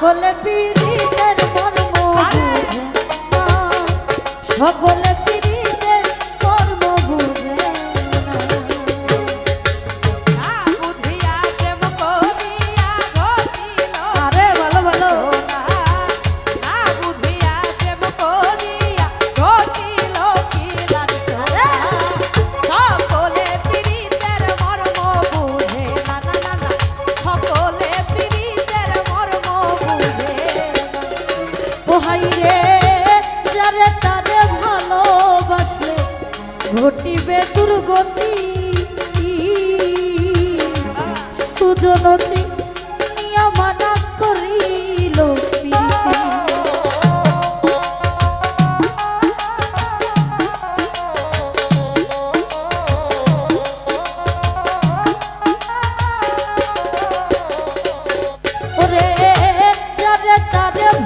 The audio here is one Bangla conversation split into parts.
সকল পীড়িতের মর্ম সকল ঘটিবে দুর্গতি। সুজনতি নিয়মানা করিল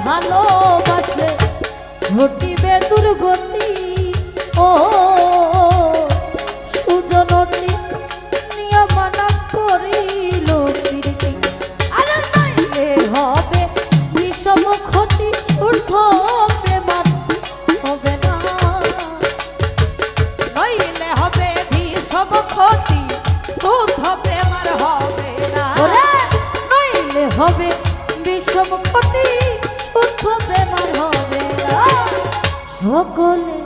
ভালোবাসে ঘটিবে দুর্গতি। হবে বিষম ক্ষতি সকলে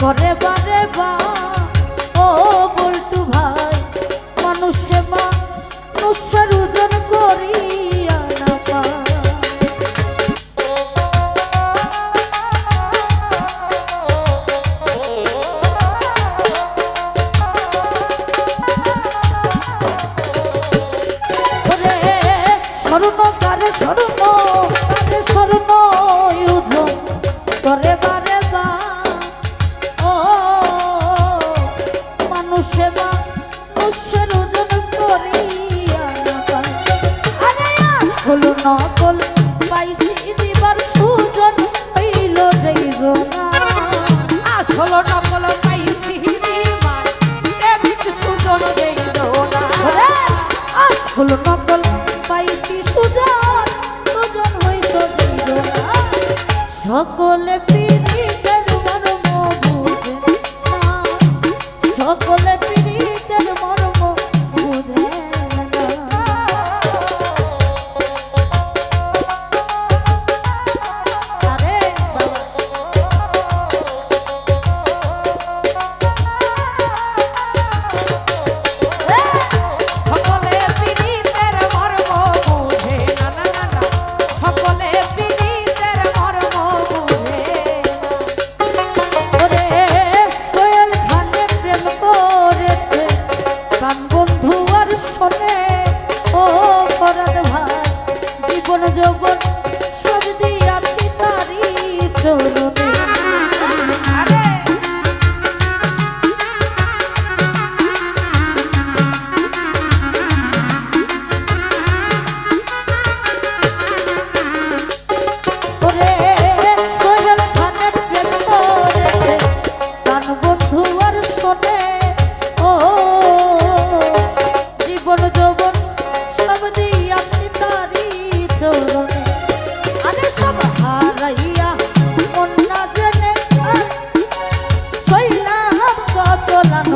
ঘরে বারে বা হলো নকল পাইছি হলো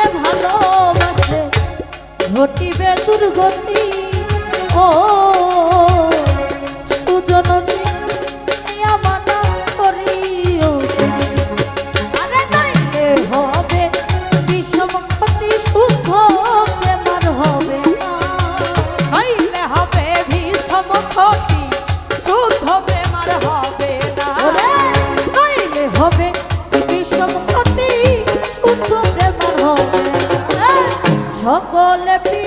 তারে ভালোবাসে ঘটিবে দুর্গতি। ও ক্ষতি শুদ্ধ